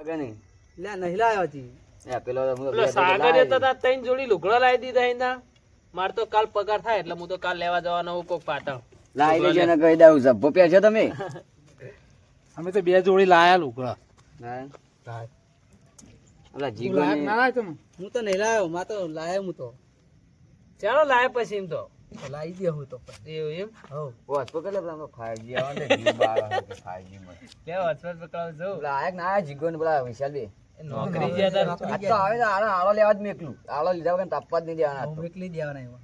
કે નહીં લે નહીં લાયો હજી. પેલો પેલો બે તો તો ત્રણ જોડી લુગડો લાવી દીધા એના. માર તો કાલ પગાર થાય એટલે હું તો કાલ લેવા જવાનો હું કોક પાટણ. લાવી દેજો ને કહી દઉં સભ્ભો પહેરશો તમે? અમે તો બે જોડી લાયા લુકડા હા. ઓલા તું જીગો ના તમે હું તો નહીં લાવ્યો મા તો લાયો હું તો. ચાલો લાય પછી એમ તો. લાવી દે હું તો એવું એમ? હવ વોચ પેલા 5G આવે ને, જીવ બાર આવે કે 5G માં. લે હોસ્પિટલ પકડાવ જવું પેલા ના જીગો ને પેલા વિશાલ બે? નોકરી જ્યાં તાર આ તો આવે તો આળો આળો લેવા જ મેકલું. આળો લીધા વગર તાપવા જ નહીં દેવાના. દેવાના એવા.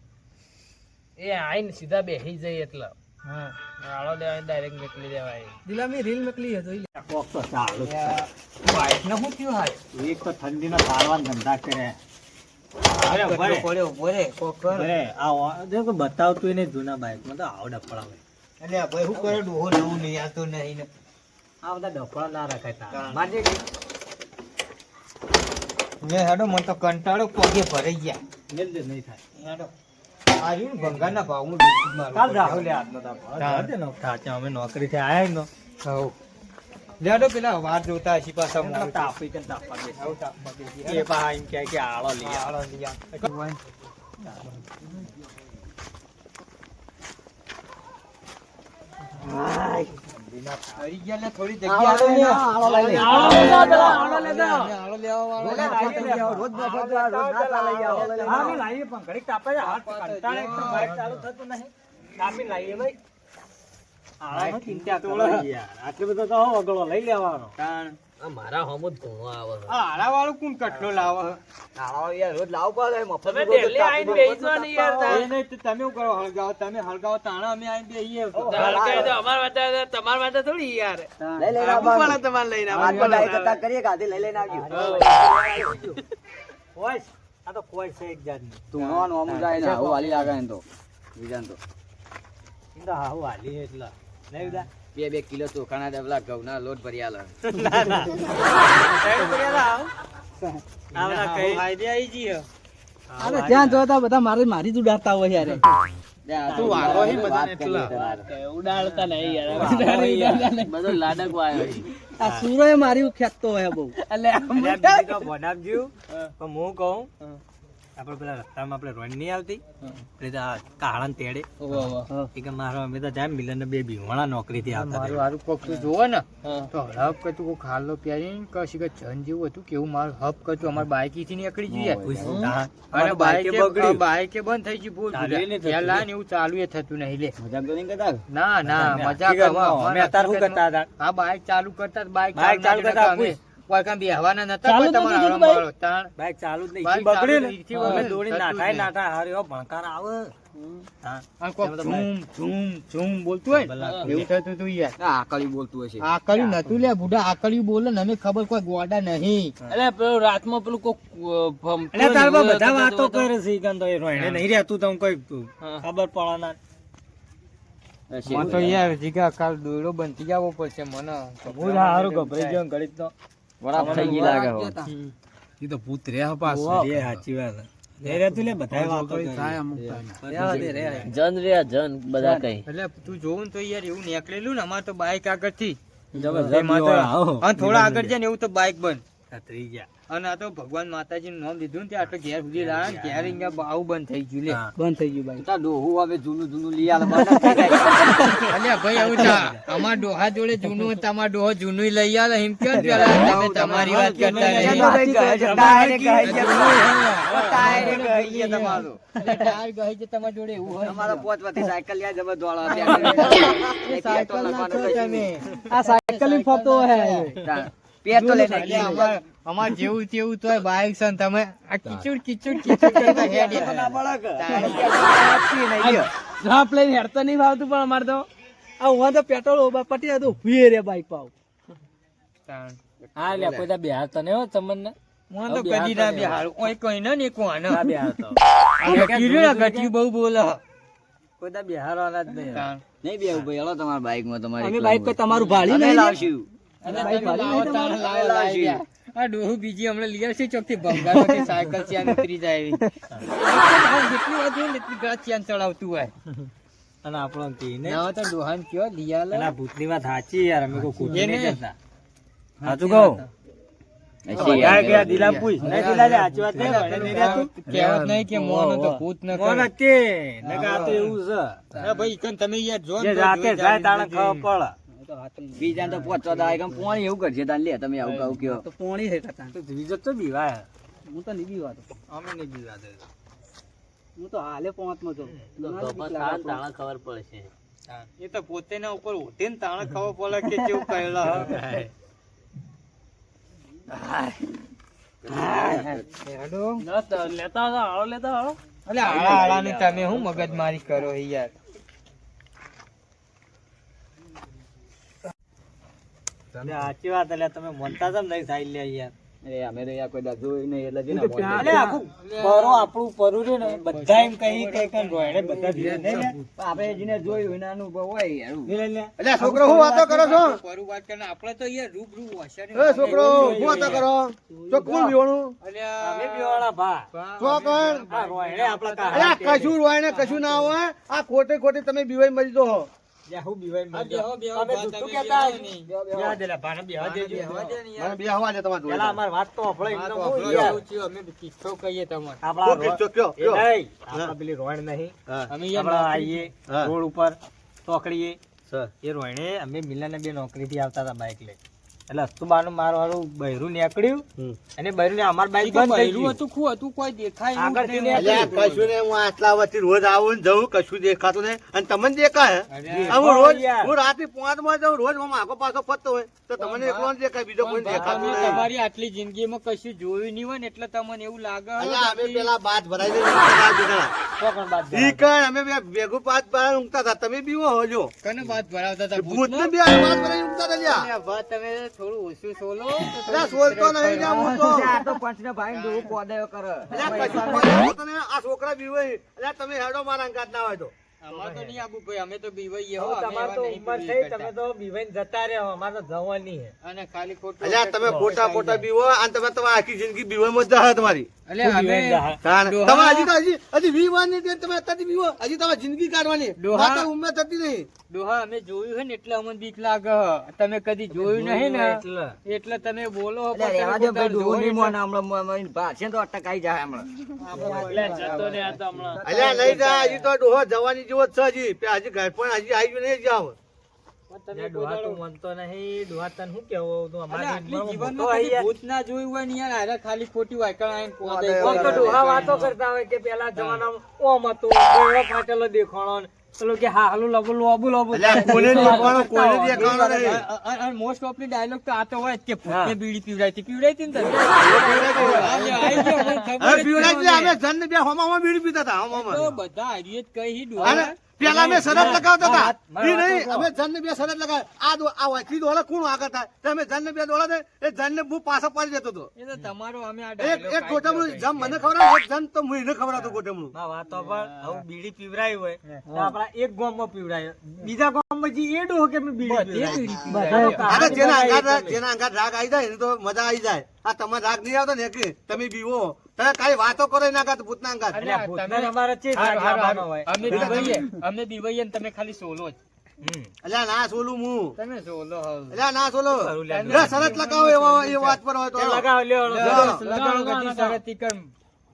એ આઈને સીધા બેસી જાય એટલે. હા. આળો લેવાય ડાયરેક્ટ મેકલી દેવાય. દિલા રીલ મોકલી હે જોઈ લે. તો ઠંડીના તારવાન ધંધા કરે અરે ભરે પડ્યો બોરે કોકર ભરે આ વા- દેખો બતાવતું એને જૂના બાઈકમાં તો આવો ડફળાવે એટલે ભાઈ શું કરે? ડોહો નવું નહીં આવતો નહીં ને. આ બધા ડફળા ના રખાય તારા. મારજે કે. મે હેડો મને તો કંટાળો પગે ભરાઈ ગયા. એટલે દે નહીં થાય. હેડો. ને કાલ રાહુલ ભાવ. હા. અમે નોકરીથી આયા ને. હવ. લેડો પેલા વાર જોતા હશી પાછા મોડું. તાપી કે તાપવા દે હવ તાપમાં બેસી. એ પા એમ કહે કે આળો આવ. આળો આવ. આવ, આવ. આવો, આવો, આવો. ઘડીક તાપે લાવીએ ભાઈ. મારા હોમ જ આવે આળા વાળું કોણ કટલો લાવે? આળો યાર રોજ લાવવું પડે, મફત તમે ડેલી આઈને દો, ને યાર તાર. નહીં તો તમે શું કરો હળગાવો તમે હળગાવો તાણા અમે આઈને બેહીએ હલકે તો અમારા માટે તમારા માટે થોડી યાર. લઈ લઈને આવું તમારે લઈને લાઈ કરતા કરીએ કાંથી લઈ લઈને આવજો. કોઈ આ તો કોઈ છે એક જાતની. તું નો નોમું જાય ને, આવું હાલી લાગે ને તો. બીજાને તો. ઈ તો હાહુ હાલી એટલે. નહીં બે બે કિલો ચોખાના ડબલા ઘઉંના લોટ ભરી આલે. આ બધા કઈ ફાયદે આવી. જઈએ અરે ત્યાં જોતા બધા મારી મારી જ ઉડાડતા હોય યાર. તું હી એટલા. ઉડાડતા નહીં બધો લાડક વાયો. આ સુરો મારી ખેંચતો હોય બહુ. એટલે પણ હું કહું આપણે પેલા રસ્તામાં આપણે રોડ નહીં આવતી. એટલે તો તેડે. એ કે મારો અમે તો જાય મિલન બે ભીવાણા નોકરી થી આવતા મારું. હારું કોક તો જોવો ને. તો હપ કરતું કોઈ ખાલો પ્યારી કશી કે જન જેવું હતું કેવું મારું હપ કરતું અમારી બાઈકથી નીકળી જઈએ અને બાઈકે બાઈકે બાઈકે બંધ થઈ ગઈ બોલ. પેલા ને એવું ચાલુ એ થતું નહીં લે. મજાક તો નહીં કરતા? ના ના મજાક અમે અત્યારે શું કરતા હતા? હા બાઈક ચાલુ કરતા બાઈક ચાલુ કરતા કોઈ બેહવાના નતા ચાલુ તમારા આરામ વાળો. તાણ. બાઈક ચાલુ જ નહીં. ચાલુ ને ઈથી થતું જ નાઠાય નાઠા હારે ભણકાર આવે. હા. અને કોક એમ તો ઝૂમ ઝૂમ ઝૂમ બોલતું હોય ભલા ને, એવું થતું હતું યાર. આ આકલી બોલતું હશે. આકડ્યું નતું લે બુઢા આકડ્યું બોલે અમે ખબર કોઈ ગોડા નહીં. એટલે પેલું રાતમાં પેલું કોક અ, ભમતું એટલે તાર ને એવું બધા વાતો કરે છે ઈ કાન તો એ રોહિણે નહીં રહેતું તો કોઈ હા. ખબર પડવાના. તો યાર જીગા કાલ દોયડો બંધી જવો પડશે મને. હું સારું ગભરાઈ ગયો ગણિત તો વરાપ થઈ ગઈ લાગે હો. ઈ તો ભૂત રે પાસ રે સાચી વાત. રે રે તું લે બધાય વાતો કરે. જન રહ્યા જન બધા કઈ. એટલે તું જોઉં ને તો યાર એવું નીકળેલું ને અમારે તો બાઈક આગળથી જબરજસ્ત આવો. અને થોડા આગળ જાય ને એવું તો બાઈક બંધ. છત્રી ગયા. અને આ તો ભગવાન માતાજી નું નામ લીધું ને આટલો ઘેર સુધી લાયા ને ઘેર અહીંયા આવું બંધ થઈ ગયું લે. બંધ થઈ ગયું બાઈક તાર ડોહું હવે જૂનું જૂનું લઈ આલે, બંધ થઈ જાય. અલ્યા ભાઈ એવું છે અમાર ડોહા જોડે જૂનું તમાર ડોહો જૂનું લઈ આવે એમ કેમ તમે તમારી વાત કરતા નહીં. ભાઈ કહે છે, ટાયરે કહે છે, ટાયરે કહે છે તમારું. ટાયર ગઈ છે તમારા જોડે એવું હોય તમારો પોત વતી સાયકલ લ્યા જબર દોડા સાયકલ ના લખવાનું છો કશું તમે. નહીં. આ સાયકલ ફરતો હે. પેટ્રોલ લઈને એટલે આવી. અમાર- અમાર જેવું તેવું તો બાઈક છે ને તમે આ કિચુડ કિચુડ કિચુડ કરતા હેડ તો ના પડે કે? તાણ. આપી નહીં લ્યો. ડ્રોપ લઈને હેરતો નહીં ભાવતું પણ અમારે તો. આ હું તો પેટ્રોલ ઓબા પટી હતું રે બાઈક પાવ હા લે કોઈ તો નહીં હો તમને? હું તો કદી ના બે હારું કોઈ ન ને કોણ ના તો. કીધું બહુ બોલે. કોઈ દા જ નહીં ભાઈ, હાલો તમારા બાઈકમાં તમારે અમે બાઈક પર તમારું ભાડી નહીં લાવશું. આ ડોહું બીજી હમણાં લઈ આવશે ચોકથી ભંગારમાંથી સાયકલ ચેન ઉતરી જાય એવી. જેટલી વાત હોય એટલી ગળા ચેન ચડાવતું હોય? અને આપણો કે ના તો ડોહાને કયો લઈ આલે. અને ભૂતની વાત સાચી યાર અમે કોઈ ખોટું નહીં કહેતા સાચું કહું? ગયા ગયા દિલા પૂછ. નહીં દિલા લે સાચી વાત નહીં વણે નહીં રહેતું કહેવત નહીં કે મોનો તો ભૂત ન મોન કરે. હતે નકા આ તો એવું છે. અરે ભાઈ ઈકન તમે યાર જો ને જે તો જાતે જોઈ જાય તાણે ખબર પડે. બીજાને તો પોચો દાય કેમ પોણી એવું કરશે તાન લે તમે આવું કહું કયો તો પોણી છે તો બીજો તો બીવાય હું. તો નહીં બીવાતો. અમે નહીં બીવાતો હું તો હાલે પહોંચમાં છું ખબર પડશે. એ તો પોતે ના ઉપર ઉઠીને તાણે ખબર પડે કે કેવું કહેલા. હ. લેતા આવો લેતા આવો. અલે આળા આળાની તમે હું મગજ મારી કરો યાર? સાચી વાત એટલે તમે મનતા કેમ નહીં સાઈ લે યાર. એ અમે તો યાર કોઈ દા જોયું નહીં એટલે જેના મોઢે. આખું પરો આપણું પરું રહ્યું ને બધા એમ કહી કહી કહી રોયડે બધા ભેગા નહીં આપણે જેને જોયું એના અનુભવ હોય યાર. લે લે. એટલે છોકરો હું વાતો કરો છો? પરું વાત કરીને આપણે તો યાર રૂબરૂ હોશિયારી એ છોકરો હું વાતો કરો? તો કોણ બીવાનું અમે બીવાળા ભા. ચોકણ રોયડે આપણા અલ્યા કશું રોય કશું ના હોય. આ ખોટે ખોટે તમે બીવાઈ મરી દો હો. પેલા રોયણ નહીં. અમે આવીએ. રોડ ઉપર ચોકડીએ. એ રોયણે અમે મિલન બે નોકરી થી આવતા હતા બાઇક લઈ એટલે અસ્તુબાનું મારું હારું બૈરું નીકળ્યું. અને બૈરું ને અમાર બાઈક બંધ થઈ બૈરું ગયું. હતું ખુ હતું કોઈ દેખાય આગળ કશું ને હું આટલા વચ્ચે રોજ આવું ને જવું કશું દેખાતું ને અને તમને દેખાય. હું રોજ હું રાતે પાંચમાં જઉં રોજ હું આગો પાછો ફરતો હોય તો તમને એકલો દેખાય બીજો કોઈ દેખાતું નહીં. તમારી આટલી જિંદગીમાં કશું જોયું નહીં હોય ને એટલે તમને એવું લાગે અમે પેલા બાદ ભરાઈ દે પેલા. બીજા. ચોકણ બાદ ઈ કણ અમે ભેગું બાદ ભરાઈ ઊંઘતા હતા. તમે બીવો હોજો કને બાદ ભરાવતા હતા? ભૂત ને બી બાદ ભરાઈ ઊંઘતા હતા તમે થોડું ઓછું સોલો તો સોલતો નહીં લ્યા હું તો આ તો પંચને ભાઈને ડોહું કોદાયો કરે. નહીં. આ છોકરા બીવે એટલે તમે હેડો મારા અંગાત ના હોય તો અમાર તો નહીં આબુ ભાઈ અમે તો બીવાઈએ હો હવે અમે તમારે એવા તો ઉંમર થઈ તમે તો બીવાઈને જતા રહ્યો અમારે તો જવાની છે અને ખાલી ખોટું અલ્યા તમે ખોટા ખોટા બીવો અને તમે તમારી આખી જિંદગી બીવામાં જ જાય તમારી. અલ્યા, અમે તમે હજી તો હજી હજી વીવાની તમે અત્યારથી બીવો હજી તમારી જિંદગી કાઢવાની. ડોહા- તો ઉંમર થતી નહીં ડોહા અમે જોયું હે ને એટલે અમને બીક લાગે. તમે કદી જોયું નહીં ને? એટલે. એટલે તમે બોલો હો, પણ રહેવા દો ભાઈ, ડોહું નહીં મોને હમણાં મ- મ- તો અટકાઈ જાય હમણાં. એટલે જતો ને આ તો હમણાં. અલ્યા નહીં જા હજી તો ડોહો જવાની જેવો જ છે હજી પે હજી ઘર પણ હજી આવી નહીં જાવ ડોહા તું માનતો નહીં. ડોહા તને શું કેવું તું અલ્યા, અમારી આટલી ઉંમરમાં જીવનમાં મોટો કદી યાર. ભૂત ના જોયું હોય ને યાર હારે ખાલી ખોટી વાયકણ આવીને પોતે અરે, આમ તો ડોહા વાતો કરતા હોય કે પેલા જમાનામાં ઓમ હતો ફાટેલો દેખાણો ને પેલું કે હા હાલો લબુ લોબુ લોબુ કોઈને દેખાણો કોને દેખાણો અ- અને મોસ્ટ ઓફલી ડાયલોગ તો આ તો હોય કે હા. બીડી પીવડાવી હતી ને પીવડાવી નહીં અમે જન બે હોમામાં બીડી પીતા હતા હોમામાં. તો બધા હરિયત કહી ડોહા પેલા અમે શરત લગાવતા હતા. એ નહીં અમે જન ને બે શરત લગાવે આ આ વાંચી દોડા કોણ આગળ થાય તો અમે જન ને બે દોડા દે એ જન ને હું પાછા પાડી દેતો હતો. એ તો તમારો અમે આ એક એક ગોઠમણું જમ મને ખવડાવે એક જન તો હું એને ખવડાવતો ગોઠમણું માં વાતો પણ હવે બીડી પીવરાય હોય તો આપણા એક ગામમાં પીવરાય બીજા ગામમાં જી એડો કે મેં બીડી પીવરાય. જેના અંગાત જેના અંગાત રાગ આવી જાય તો મજા આવી જાય. આ તમારે રાગ નહીં આવતો ને કે તમે બીવો તમે કઈ વાતો કરો ના કાત ભૂતના તમે- અમારે. હોય. અમે બીવાઈએ અમે બીવાઈએ ને તમે ખાલી સોલો જ હમ. અલ્યા ના સોલું હું તમે સોલો અલ્યા ના સોલો ખરું લ્યા. લે, શરત લગાવો એવો એ વાત પર હોય તો લગાવો, લ્યો, લગાવો. લગાવો. લગાડો બધી શરત ઈ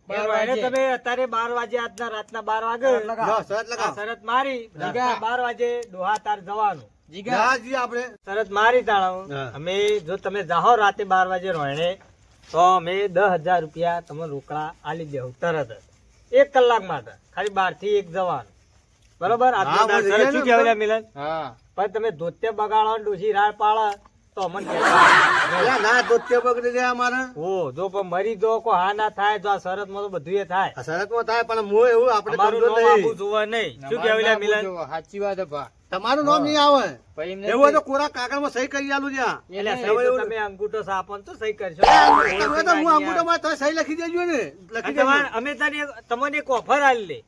બાર વાગે. તમે અત્યારે બાર વાગે આજના રાતના બાર વાગે શરત લગાવો શરત મારી બાર વાગે ડોહા તાર જવાનું જીગા. આપણે. શરત મારી. અમે જો તમે જાહો રાતે બાર વાગે રોયણે તો અમે દસ હજાર રૂપિયા તમે રોકડા આલી દેવું તરત જ. એક કલાક માટે. ખાલી બારથી એક જવાનું. બરોબર? શું કહેવાય મિલન? પણ તમે ધોત્ય બગાડો ડોસી રાડ પાડો તો અમને ના ધોત્ય બગડી જાય અમારે. ઓ જો પણ મરી જો કો હા ના થાય તો આ શરતમાં તો બધું એ થાય. શરતમાં થાય પણ હું એવું આપણે જોવા નહીં. શું કહેવાય મિલન? સાચી વાત હે ભા. તમારું નામ નહીં આવે. એવું હોય તો કોરા કાગળમાં સહી કરી આલું જ્યાં એટલે સહી તમે અંગૂઠો તો સહી કરશો. તમે તો હું તમે સહી લખી દેજો ને. લખી અમે તને તમને એક ઓફર આલી લે.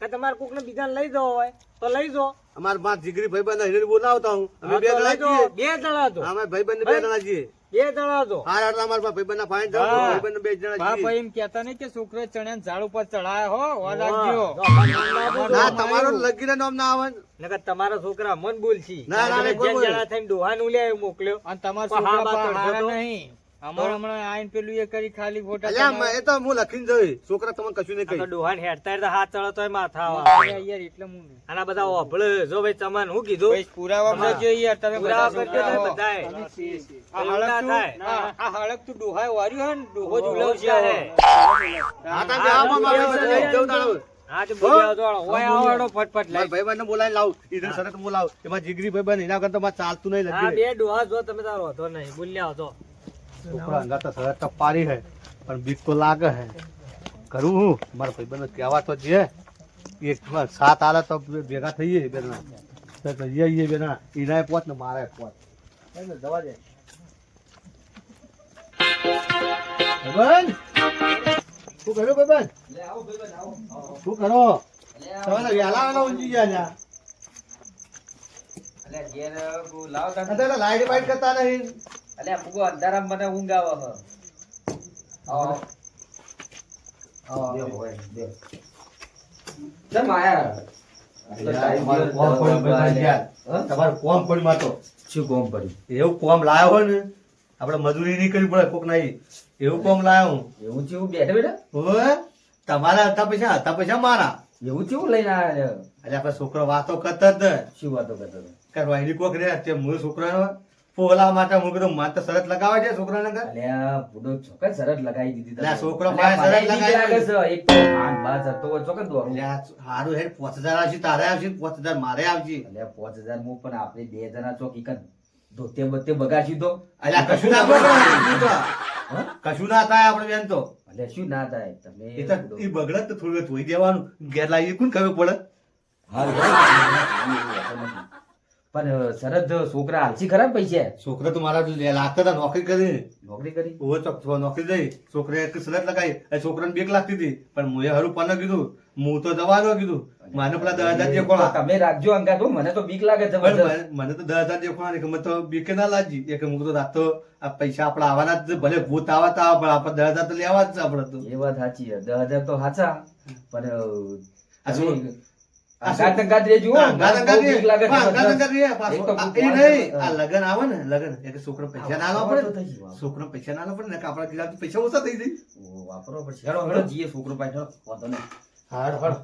કે તમારે કોક ને બીજા લઈ જવો હોય તો લઈ જો. અમાર પાંચ જીગરી ભાઈ બંધ એને બોલાવતા હું. અમે બે જણા છીએ. બે જણા તો અમે ભાઈ બંધ બે જણા છીએ. બે જણા તો હાર હાર અમારે ભાઈ બંધ ફાઈન જાવ હા. ભાઈ બંધ બે જણા છીએ. ભાઈ એમ કહેતા નહીં કે છોકરો ચણ્યા ઝાડ ઉપર ચડાયા હો વાર રાખજો ના તમારો. લગીને નામ ના આવે. નકર તમારા છોકરા મન બોલશી ના, ના, ના, કોઈ જણા થઈને ડોહાને ઉલ્યા મોકલ્યો અને તમારા છોકરા હારા નહીં અમાર હમણાં આઈન પેલું એ કરી ખાલી ફોટા અલ્યા એ તો હું લખીને જોઈ છોકરા તમને કશું નહીં કહી ડોહાને હેડતા હેડતા હાથ ચડો તોય માથા આવે યાર એટલે હું આના બધા ઓભળે જો ભાઈ તમને હું કીધું ભાઈ પુરાવા કરજો યાર તમે બધા પુરાવા કરજો ને બધાય. આ હળક તું- આ- આ હળક તું ડોહાય વાર્યું હે ને ડોહો જ ઉલાવ. હવે. હા તમે આવો મારે જઈ જઉં તાળું. હા? તો બોલ્યા તો ઓય આવો ફટફટ મારા લઈ ભાઈબંધને બોલાવી લાવ. ઈધર શરત બોલાવ. એમાં જીગરી ભાઈબંધ એના કરતા મારે ચાલતું નહીં હા બે ડોહા જો તમે તારો હતો નહીં. બોલ્યા હતો છોકરા અંગા તો સરત પાડી હે પણ બીક તો લાગે હે. કરું હું? મારા ભાઈબંધ કહેવા તો જે એક સાત આલે તો ભેગા થઈએ બેના. તો જઈએ બેના. ઈનાય પોત ને મારે પોત. જવા દે. શું કર્યું ભાઈબંધ શું કરો? તમે તો વહેલા વહેલા ઊંઘી ગયા ત્યાં લાઈટ બાઈટ કરતા નહીં. તમારું કોમ. તમારું માં તો. શું કોમ પડ્યું? એવું કોમ લાયો હોય ને આપણે મજૂરી નહીં કરવી પડે કોક નહીં એવું કોમ લાયો હું. એવું એવું બેઠા બેઠા? ઓવે, તમારા હતા પૈસા હતા પૈસા મારા. એવું એવું લઈને આવ્યા એટલે આપણે છોકરો વાતો કરતા જ શું વાતો કરતો હતો? કે વાયરી કોક રે તે હું છોકરાનો. પોલા માટે હું કીધું મારે તો શરત લગાવે છે છોકરાને ને અલ્યા બુડો છોકરા શરત લગાવી દીધી. અલ્યા, છોકરો પાસે શરત લગાવી છે. એક તો આઠ બાર. એટલે હેડ આવશે તારે આવશે પાંચ હજાર મારે આવશે. અલ્યા, પાંચ હજારમાં પણ આપણે બે જણા ચોકી એક જ તે તે બગાડશું તો અલ્યા કશું ના બગડે. કશું ના થાય આપણે બેન તો. અલ્યા, શું ના થાય? તમે એ તો એ બગડે તો થોડું ધોઈ દેવાનું. ઘેર લાવી કોણ ખબર પડે. પણ શરદ છોકરા હાલસી ખરા પૈસા? છોકરા તો મારા લાગતા હતા નોકરી કરી. નોકરી કરી? ઓવો તો નોકરી જઈ છોકરે શરત લગાવી. છોકરાને બેક લાગતી હતી. પણ મુએ હરું પણ કીધું. હું તો દવાનો કીધું. મને પેલા દસ હજાર દેખોળા તમે રાખજો અંગાત તો મને તો બીક લાગે છે મને- તો દસ હજાર દેખોળા કે મને તો બીક ના લાગી. એક હું તો રાત આ પૈસા આપડા આવવાના જ ભલે ભૂત આવા તો આવે પણ આપણે દસ હજાર તો લેવા જ છે આપણે તો. એ વાત સાચી છે. દસ હજાર તો સાચા પણ ને પૈસા ના પડે. છોકરો પૈસા ના પડે ને ખિલાફ પૈસા ઓછા થઈ જાય. વાપરો પડશે છોકરો પૈસા વાંધો નહીં. હાડ હાડ.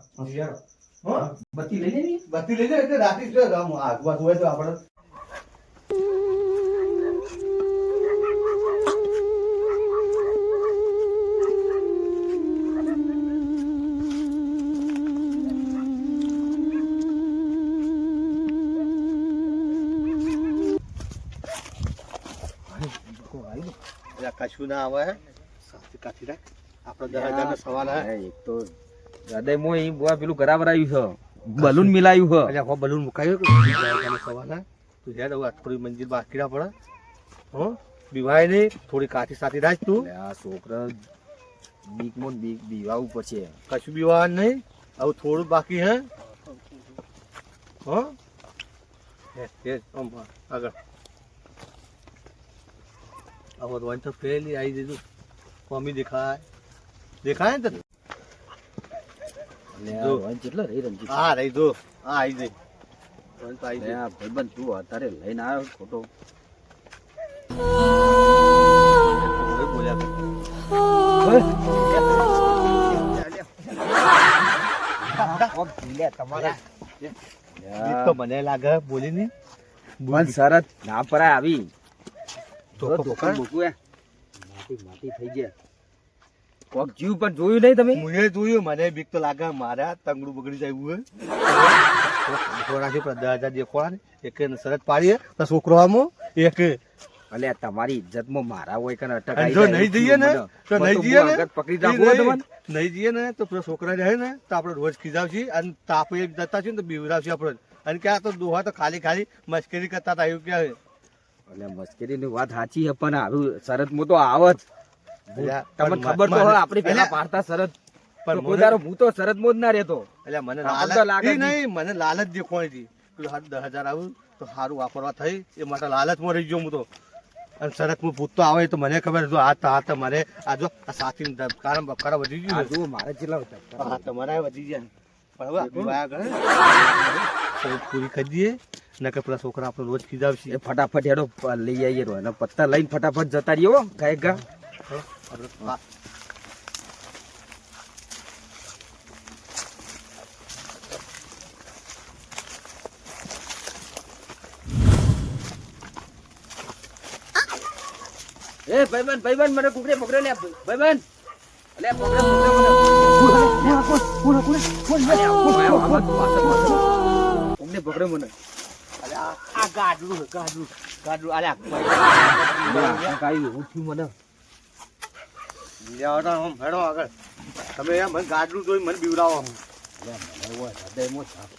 હો? બત્તી લઈ લેવી? બત્તી લઈ લે એટલે રાતે જો આમ આગમાં હોય તો આપણે. કશું ના આવે સાથે કાઢી રાખ. આપડે દસ હજારનો સવાલ એક તો હૃદયમાં ઈ બુઆ પેલું કરાવરાયું છે. બલૂન મિલાયું છે. એટલે હો બલૂન મુકાયો કે હે તું જ્યાં દઉં થોડી મંજિલ બાકી ના પડે. હો? બીવાય નહીં થોડી કાઠી સાથી રાખ તું. આ છોકરા બીક મો બીક બીવાવું પડશે કશું બીવાનું નહીં. આવું થોડું બાકી હે. હો? આગળ. રોઈન તો ફેલી આવી દીધું. મમ્મી દેખાય. દેખાય ને તને? કેટલો રહી રંજીત હા રહી જો. હા આવી જઈ. ભાઈબંધ તું અત્યારે લઈને આવ્યો ખોટો. મને લાગે બોલી. ને પણ શરત ના પરાય આવી. તો મૂકવું માટી માટી થઈ જાય કોક જીવ પણ જોયું નહીં તમે? મુએ જોયું મને બીક તો લાગે મારા તંગડું બગડી જાય એવું છોકરાથી દસ હજાર દેખવા એક શરત પાડીએ તો છોકરો આમો એક અલ્યા તમારી ઇજ્જતમાં મારા હોય કે અટક જો નહીં જઈએ ને તો નહીં જઈએ ને પકડી નહીં- તમને. નહીં જઈએ ને તો પેલા છોકરા રહે ને તો આપણે રોજ ખીજાવશી અને તાપ એક જતા છે ને તો બીવરાવશી આપણે. અને કે આ તો દોહા તો ખાલી ખાલી મશ્કરી કરતા હતા એવું ક્યાં એટલે મસ્કરીની વાત સાચી છે પણ આવું શરતમાં તો આવત. તમને ખબર તો હોય આપણી પેલા પાડતા શરત પણ તો કોઈ મને- દાડો હું તો શરતમાં જ ના રહેતો. એટલે મને લાલચ નહીં. મને લાલચ દેખવાની હતી દસ હજાર આવું તો સારું વાપરવા થઈ. એ માટે લાલચમાં રહી ગયો હું તો. અને સરક હું પૂછતો આવે તો મને ખબર જો આ આ તો મારે આ જો આ સાથી કારણ બકરા વધી ગયું જુઓ મારે જેટલા હા તમારા વધી ગયા પણ હવે આપણી વાયા ગણે સૌ પૂરી કરી દઈએ. ને પેલા છોકરા આપણે રોજ ખીજાવશે. ફટાફટ હેડો લઈ આવીએ રો અને પત્તા લઈને ફટાફટ જતા રહીએ ગાય ગા. આપણે એ ભાઈબંધ ભાઈબંધ મને કુકડે પકડે લે ભાઈબંધ. અલે પકડે પકડે પકડે મને. આ ગાડલું ગાડલું. ગાડલું અલ્યા કાઈ થયું મને. લેવાતા આમ હેડો આગળ તમે એમ મને ગાડલું જોઈ મને બીવડાવો આમ મને હોય હૃદયમાં છાપ